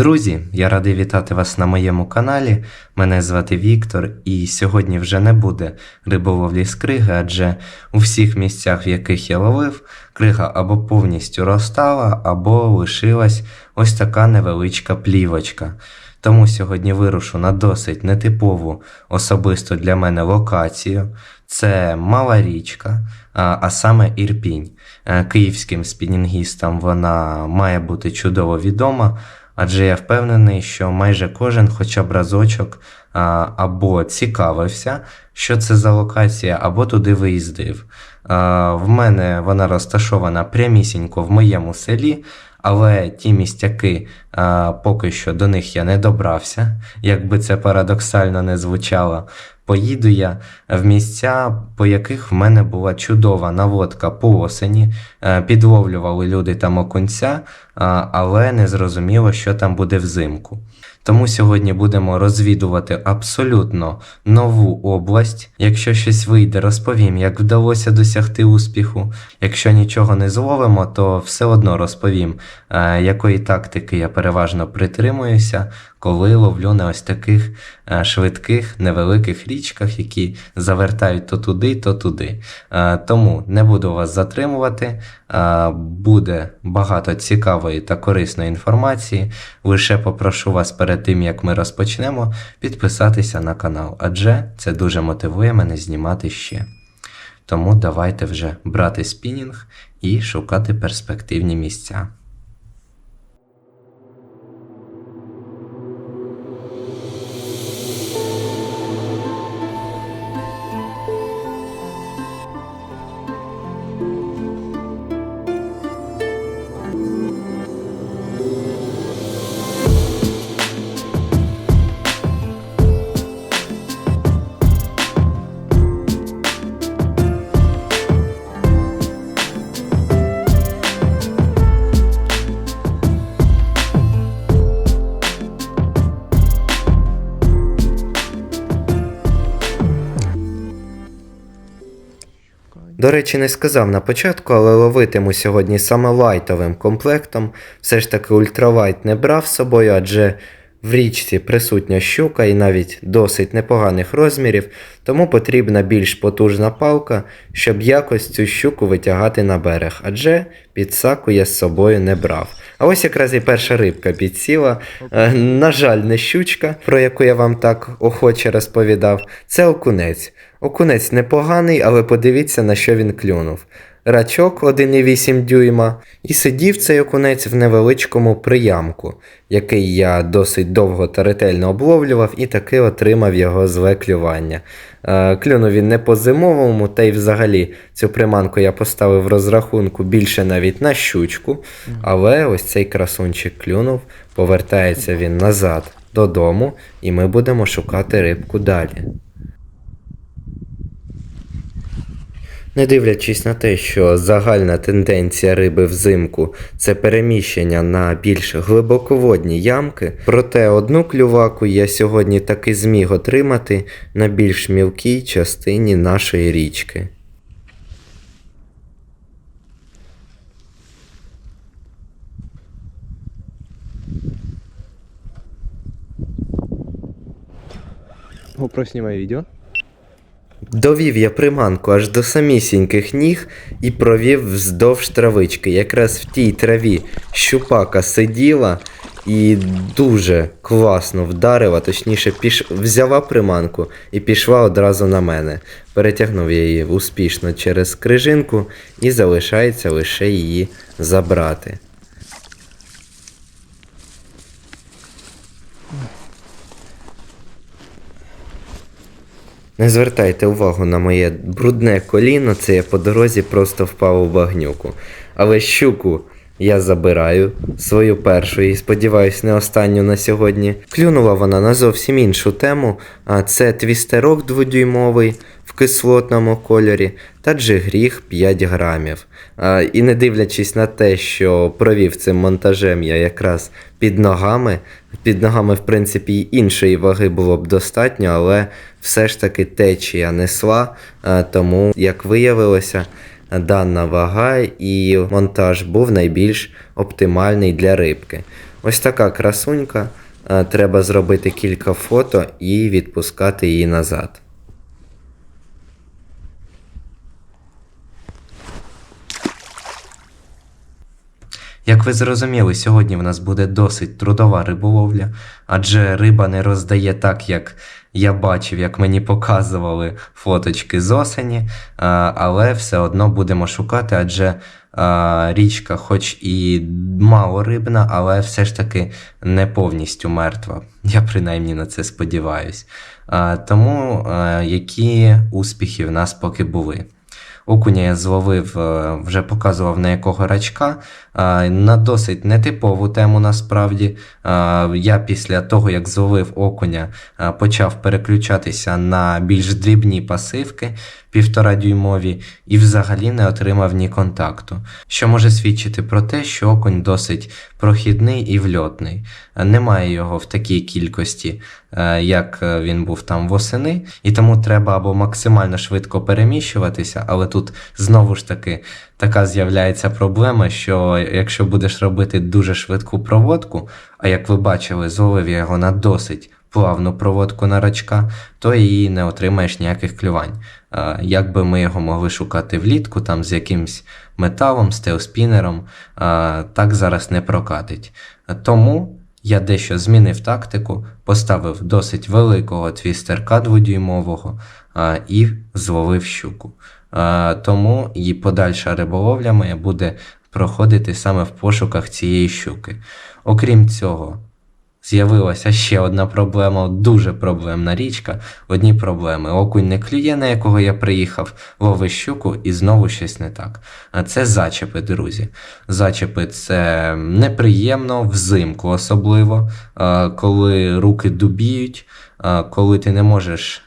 Друзі, я радий вітати вас на моєму каналі. Мене звати Віктор, і сьогодні вже не буде риболовлі з криги, адже у всіх місцях, в яких я ловив, крига або повністю розтала, або лишилась ось така невеличка плівочка. Тому сьогодні вирушу на досить нетипову особисто для мене локацію. Це мала річка, а, саме Ірпінь. Е, Київським спінінгістам вона має бути чудово відома, адже я впевнений, що майже кожен хоча б разочок або цікавився, що це за локація, або туди виїздив. В мене вона розташована прямісінько в моєму селі, але ті містяки, а, поки що до них я не добрався, як би це парадоксально не звучало. Поїду я в місця, по яких в мене була чудова наводка по осені. Е, Підловлювали люди там окунця, але не зрозуміло, що там буде взимку. Тому сьогодні будемо розвідувати абсолютно нову область. Якщо щось вийде, розповім, як вдалося досягти успіху. Якщо нічого не зловимо, то все одно розповім, е, якої тактики я переважно притримуюся, коли ловлю на ось таких е, швидких невеликих річках, які завертають то туди, то туди. Е, Тому не буду вас затримувати. Е, Буде багато цікавої та корисної інформації. Лише попрошу вас перед тим, як ми розпочнемо, підписатися на канал, адже це дуже мотивує мене знімати ще. Тому давайте вже брати спінінг і шукати перспективні місця. До речі, не сказав на початку, але ловитиму сьогодні саме лайтовим комплектом. Все ж таки ультралайт не брав з собою, адже в річці присутня щука і навіть досить непоганих розмірів, тому потрібна більш потужна палка, щоб якось цю щуку витягати на берег, адже підсаку я з собою не брав. А ось якраз і перша рибка підсіла. Е, на жаль, не щучка, про яку я вам так охоче розповідав, це окунець. Окунець непоганий, але подивіться, на що він клюнув. Рачок 1,8 дюйма, і сидів цей окунець в невеличкому приямку, який я досить довго та ретельно обловлював і таки отримав його зле клювання. Е, Клюнув він не по зимовому, та й взагалі цю приманку я поставив в розрахунку більше навіть на щучку, але ось цей красунчик клюнув, повертається він назад додому, і ми будемо шукати рибку далі. Не дивлячись на те, що загальна тенденція риби взимку це переміщення на більш глибоководні ямки, проте одну клюваку я сьогодні таки зміг отримати на більш мілкій частині нашої річки. GoPro снимай видео. Довів я приманку аж до самісіньких ніг і провів вздовж травички. Якраз в тій траві щупака сиділа і дуже класно вдарила, точніше, піш... взяла приманку і пішла одразу на мене. Перетягнув я її успішно через крижинку і залишається лише її забрати. Не звертайте увагу на моє брудне коліно, це я по дорозі просто впав у багнюку. Але щуку я забираю свою першу і сподіваюсь, не останню на сьогодні. Клюнула вона на зовсім іншу тему, а це твістерок дводюймовий в кислотному кольорі та джигріх 5 грамів. А, і не дивлячись на те, що провів цим монтажем я якраз під ногами, під ногами, в принципі, іншої ваги було б достатньо, але все ж таки течія несла, тому, як виявилося, дана вага і монтаж був найбільш оптимальний для рибки. Ось така красунька. Е, Треба зробити кілька фото і відпускати її назад. Як ви зрозуміли, сьогодні в нас буде досить трудова риболовля, адже риба не роздає так, як я бачив, як мені показували фоточки з осені, але все одно будемо шукати, адже річка, хоч і мало рибна, але все ж таки не повністю мертва. Я принаймні на це сподіваюсь. Тому які успіхи в нас поки були? Окуня я зловив, е, вже показував на якого рачка. На досить нетипову тему насправді. Я після того, як зловив окуня, почав переключатися на більш дрібні пасивки, півтора дюймові, і взагалі не отримав ні контакту. Що може свідчити про те, що окунь досить прохідний і вльотний. Немає його в такій кількості, як е, він був там восени, і тому треба або максимально швидко переміщуватися, але тут знову ж таки така з'являється проблема, що якщо будеш робити дуже швидку проводку, а як ви бачили, зловив я його на досить плавну проводку на рачка, то і не отримаєш ніяких клювань. Як би ми його могли шукати влітку, там з якимсь металом, стелспінером, так зараз не прокатить. Тому я дещо змінив тактику, поставив досить великого твістерка дводюймового а, і зловив щуку. Тому і подальша риболовля моя буде проходити саме в пошуках цієї щуки. Окрім цього, з'явилася ще одна проблема, дуже проблемна річка. Одні проблеми. Окунь не клює, на якого я приїхав, ловить щуку і знову щось не так. А це зачепи, друзі. Зачепи це неприємно взимку, особливо, коли руки дубіють, коли ти не можеш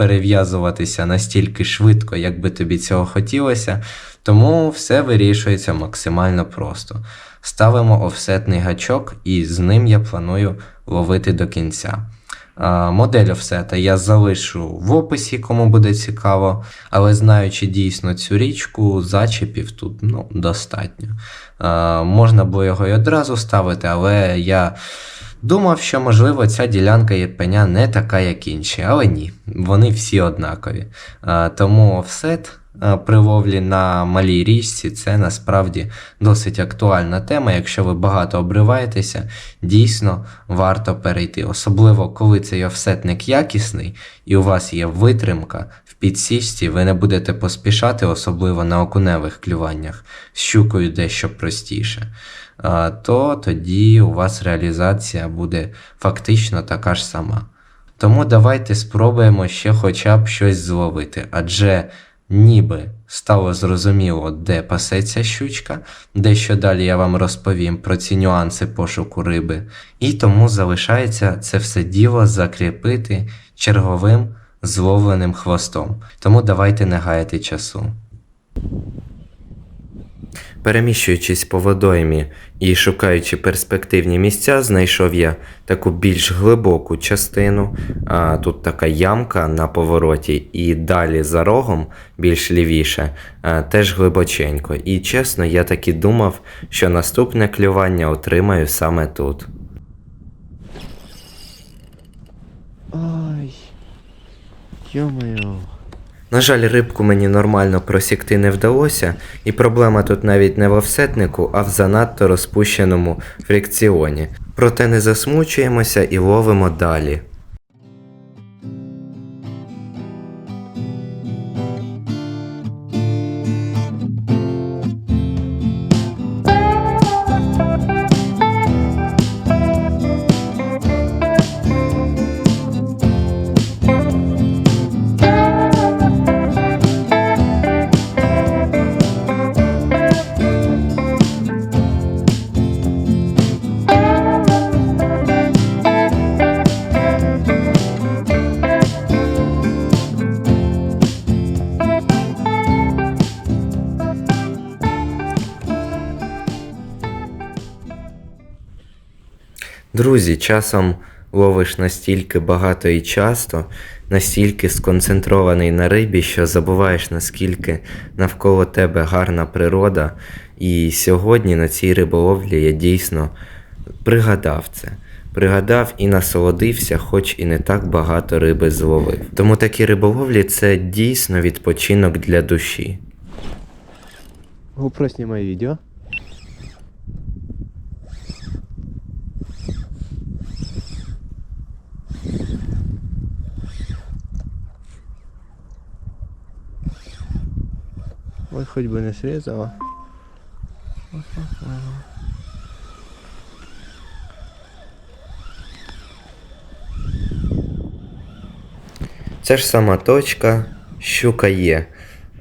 перев'язуватися настільки швидко, як би тобі цього хотілося. Тому все вирішується максимально просто. Ставимо офсетний гачок, і з ним я планую ловити до кінця. Модель офсета я залишу в описі, кому буде цікаво, але знаючи дійсно цю річку, зачепів тут ну, достатньо. Можна було його й одразу ставити, але я думав, що можливо ця ділянка єпеня не така, як інші, але ні, вони всі однакові. Тому офсет при ловлі на малій річці це насправді досить актуальна тема. Якщо ви багато обриваєтеся, дійсно варто перейти. Особливо коли цей офсетник якісний і у вас є витримка в підсічці, ви не будете поспішати, особливо на окуневих клюваннях, з щукою дещо простіше. То тоді у вас реалізація буде фактично така ж сама. Тому давайте спробуємо ще хоча б щось зловити, адже ніби стало зрозуміло, де пасеться щучка, дещо далі я вам розповім про ці нюанси пошуку риби, і тому залишається це все діло закріпити черговим зловленим хвостом. Тому давайте не гаяти часу. Переміщуючись по водоймі і шукаючи перспективні місця, знайшов я таку більш глибоку частину. А, тут така ямка на повороті, і далі за рогом, більш лівіше, а, теж глибоченько. І чесно, я так і думав, що наступне клювання отримаю саме тут. Ай. Ё-моё. На жаль, рибку мені нормально просікти не вдалося, і проблема тут навіть не в офсетнику, а в занадто розпущеному фрикціоні. Проте не засмучуємося і ловимо далі. Друзі, часом ловиш настільки багато і часто, настільки сконцентрований на рибі, що забуваєш, наскільки навколо тебе гарна природа. І сьогодні на цій риболовлі я дійсно пригадав це. Пригадав і насолодився, хоч і не так багато риби зловив. Тому такі риболовлі це дійсно відпочинок для душі. GoPro снимай видео. Ой, хоть бы не срезала. Це ж сама точка, щука є.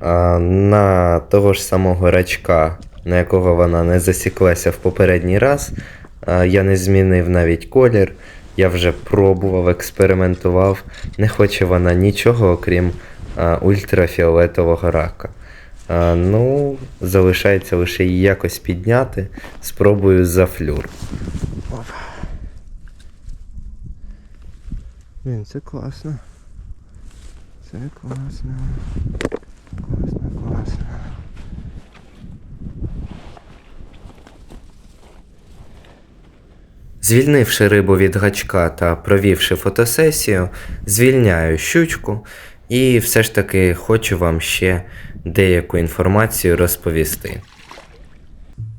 А на того ж самого рачка, на якого вона не засіклася в попередній раз, а, я не змінив навіть колір. Я вже пробував, експериментував. Не хоче вона нічого, окрім а, ультрафіолетового рака. А, ну, залишається лише її якось підняти. Спробую за флюр. Блин, це класно. Це класно. Класно, класно. Звільнивши рибу від гачка та провівши фотосесію, звільняю щучку і все ж таки хочу вам ще деяку інформацію розповісти.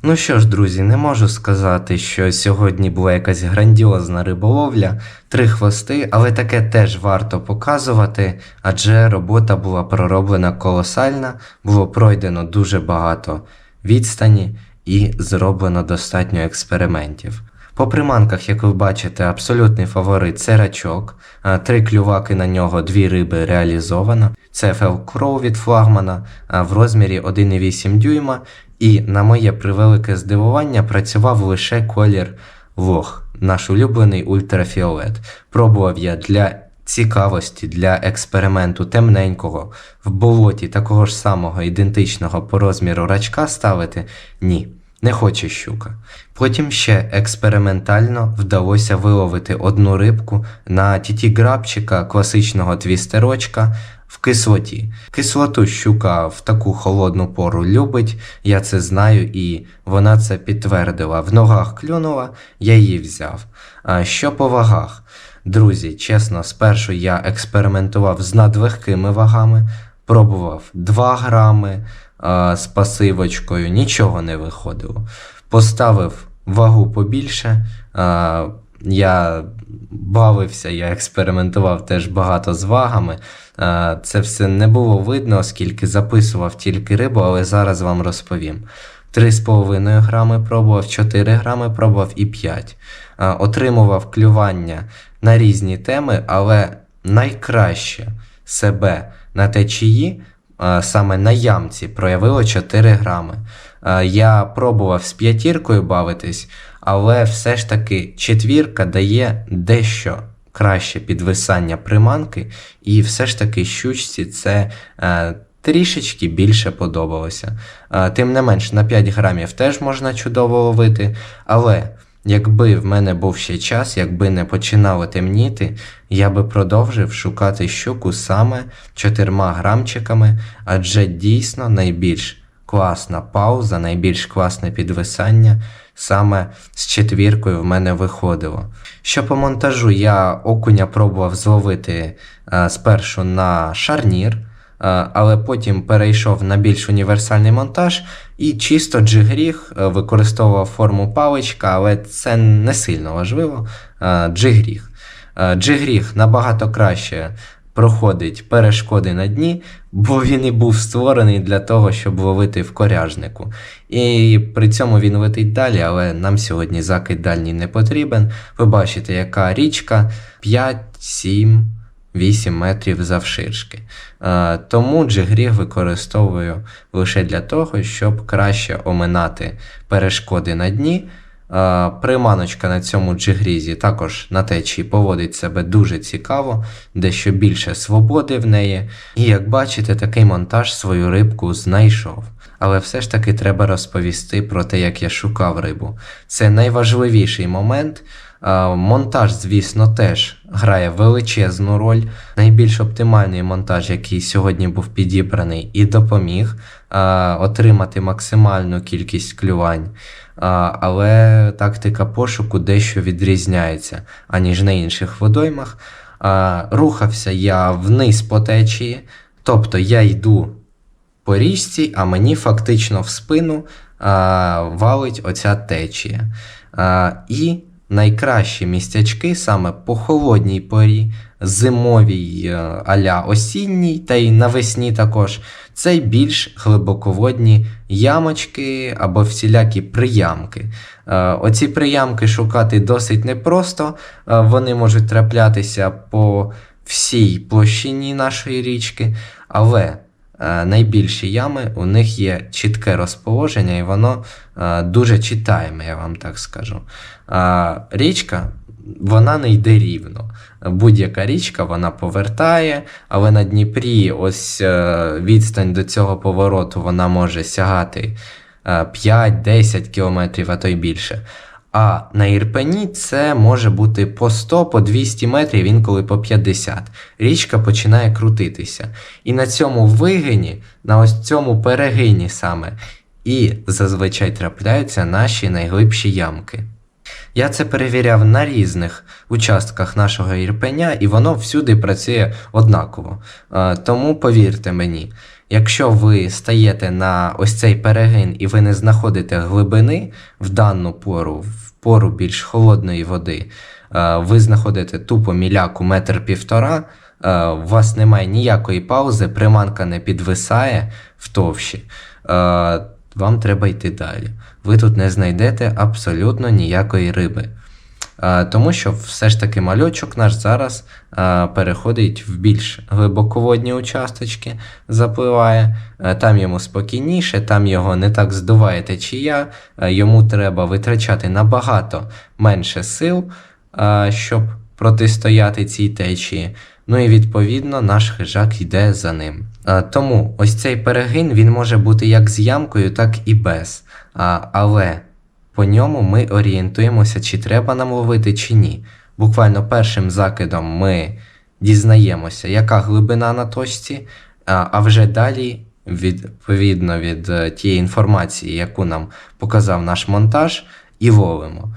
Ну що ж, друзі, не можу сказати, що сьогодні була якась грандіозна риболовля, три хвости, але таке теж варто показувати, адже робота була пророблена колосальна, було пройдено дуже багато відстані і зроблено достатньо експериментів. По приманках, як ви бачите, абсолютний фаворит це рачок. Три клюваки на нього, дві риби реалізовано. Це Фелкроу від флагмана в розмірі 1,8 дюйма. І на моє превелике здивування працював лише колір лох, наш улюблений ультрафіолет. Пробував я для цікавості, для експерименту темненького в болоті такого ж самого ідентичного по розміру рачка ставити. Ні. Не хоче щука. Потім ще експериментально вдалося виловити одну рибку на тіті грабчика класичного твістерочка в кислоті. Кислоту щука в таку холодну пору любить, я це знаю, і вона це підтвердила. В ногах клюнула, я її взяв. А що по вагах? Друзі, чесно, спершу я експериментував з надлегкими вагами, пробував 2 грами а, з пасивочкою, нічого не виходило. Поставив вагу побільше. А, я бавився, я експериментував теж багато з вагами. Це все не було видно, оскільки записував тільки рибу, але зараз вам розповім. 3,5 грами пробував, 4 грами пробував і 5. А, отримував клювання на різні теми, але найкраще себе на течії саме на ямці проявило 4 грами. Я пробував з п'ятіркою бавитись, але все ж таки четвірка дає дещо краще підвисання приманки, і все ж таки щучці це е, трішечки більше подобалося. Е, Тим не менш, на 5 грамів теж можна чудово ловити, але якби в мене був ще час, якби не починало темніти, я би продовжив шукати щуку саме 4 грамчиками, адже дійсно найбільш класна пауза, найбільш класне підвисання саме з четвіркою в мене виходило. Що по монтажу, я окуня пробував зловити е, спершу на шарнір, але потім перейшов на більш універсальний монтаж і чисто джигріг е, використовував форму паличка, але це не сильно важливо. Е, Джигріг. Е, Джигріг набагато краще проходить перешкоди на дні, бо він і був створений для того, щоб ловити в коряжнику. І при цьому він летить далі, але нам сьогодні закид дальній не потрібен. Ви бачите, яка річка 5, 7, 8 метрів завширшки. Е, Тому джигріг використовую лише для того, щоб краще оминати перешкоди на дні. Е, Приманочка на цьому джигрізі також на течії поводить себе дуже цікаво, дещо більше свободи в неї. І як бачите, такий монтаж свою рибку знайшов. але все ж таки треба розповісти про те, як я шукав рибу. Це найважливіший момент. Е, Монтаж, звісно, теж грає величезну роль. Найбільш оптимальний монтаж, який сьогодні був підібраний, і допоміг е, отримати максимальну кількість клювань. Е, Але тактика пошуку дещо відрізняється, аніж на інших водоймах. Рухався я вниз по течії, тобто я йду по річці, а мені фактично в спину валить оця течія. І найкращі містячки саме по холодній порі, зимовій е, аля осінній, та й навесні також, це більш глибоководні ямочки або всілякі приямки. Е, Оці приямки шукати досить непросто, е, вони можуть траплятися по всій площині нашої річки, але найбільші ями у них є чітке розположення, і воно е, дуже читаємо, я вам так скажу. Е, Річка. Вона не йде рівно. Будь-яка річка вона повертає, але на Дніпрі ось е, відстань до цього повороту вона може сягати е, 5-10 кілометрів, а то й більше. А на Ірпені це може бути по 100, по 200 метрів, інколи по 50. Річка починає крутитися. І на цьому вигині, на ось цьому перегині саме, і зазвичай трапляються наші найглибші ямки. Я це перевіряв на різних участках нашого Ірпеня, і воно всюди працює однаково. Е, Тому повірте мені, якщо ви стаєте на ось цей перегин і ви не знаходите глибини в дану пору, в пору більш холодної води, е, ви знаходите тупо міляку метр півтора, е, у вас немає ніякої паузи, приманка не підвисає в товщі. Вам треба йти далі. Ви тут не знайдете абсолютно ніякої риби. Тому що все ж таки мальочок наш зараз переходить в більш глибоководні участочки, запливає, Е, там йому спокійніше, там його не так здуває течія, е, йому треба витрачати набагато менше сил, щоб протистояти цій течії. Ну і відповідно наш хижак йде за ним. Е, Тому ось цей перегин він може бути як з ямкою, так і без. А, Але по ньому ми орієнтуємося, чи треба нам ловити, чи ні. Буквально першим закидом ми дізнаємося, яка глибина на точці, а а вже далі, відповідно від е, тієї інформації, яку нам показав наш монтаж, і ловимо.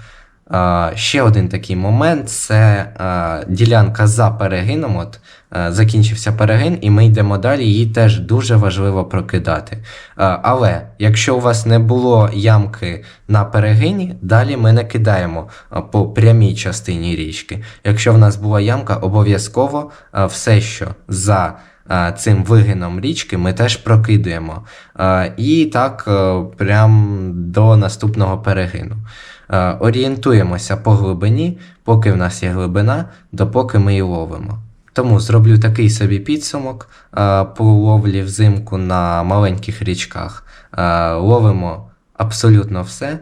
А, Ще один такий момент це а, ділянка за перегином. От закінчився перегин, і ми йдемо далі. Її теж дуже важливо прокидати. Але якщо у вас не було ямки на перегині, далі ми не кидаємо по прямій частині річки. Якщо в нас була ямка, обов'язково все, що за цим вигином річки, ми теж прокидуємо. І так е, прям до наступного перегину. Е, Орієнтуємося по глибині, поки в нас є глибина, допоки ми її ловимо. Тому зроблю такий собі підсумок е, по ловлі взимку на маленьких річках. Е, Ловимо абсолютно все,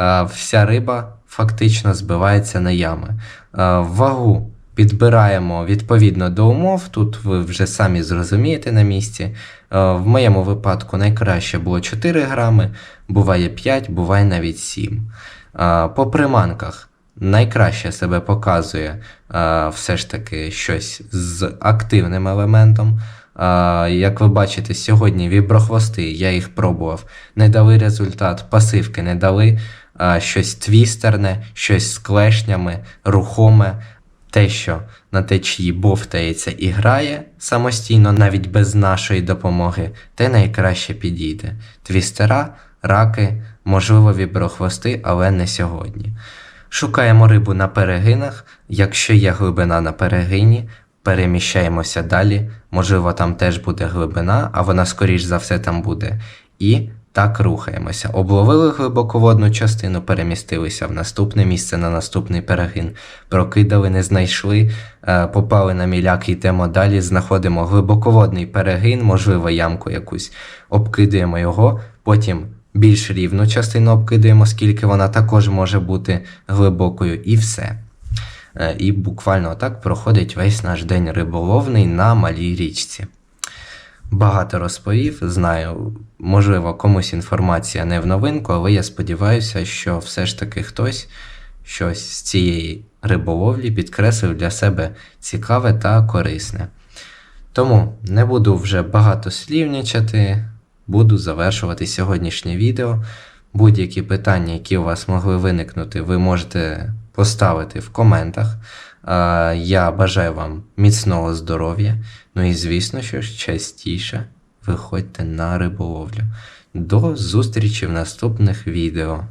е, вся риба фактично збивається на ями. Вагу підбираємо відповідно до умов. Тут ви вже самі зрозумієте на місці. В моєму випадку найкраще було 4 грами, буває 5, буває навіть 7. Е, По приманках найкраще себе показує е, все ж таки щось з активним елементом. Е, Як ви бачите, сьогодні віброхвости, я їх пробував, не дали результат, пасивки не дали, е, щось твістерне, щось з клешнями, рухоме. Те, що на течії бовтається і грає самостійно, навіть без нашої допомоги, те найкраще підійде. Твістера, раки, можливо, віброхвости, але не сьогодні. Шукаємо рибу на перегинах. Якщо є глибина на перегині, переміщаємося далі. Можливо, там теж буде глибина, а вона, скоріш за все, там буде. І так рухаємося. Обловили глибоководну частину, перемістилися в наступне місце на наступний перегин. Прокидали, не знайшли, е, попали на міляк, йдемо далі, знаходимо глибоководний перегин, можливо, ямку якусь, обкидаємо його, потім більш рівну частину обкидаємо, скільки вона також може бути глибокою, і все. Е, І буквально так проходить весь наш день риболовний на малій річці. багато розповів. Знаю, можливо, комусь інформація не в новинку, але я сподіваюся, що все ж таки хтось щось з цієї риболовлі підкреслив для себе цікаве та корисне. Тому не буду вже багато слівнічати, буду завершувати сьогоднішнє відео. Будь-які питання, які у вас могли виникнути, ви можете поставити в коментах. Я бажаю вам міцного здоров'я. Ну і звісно, що частіше виходьте на риболовлю. До зустрічі в наступних відео.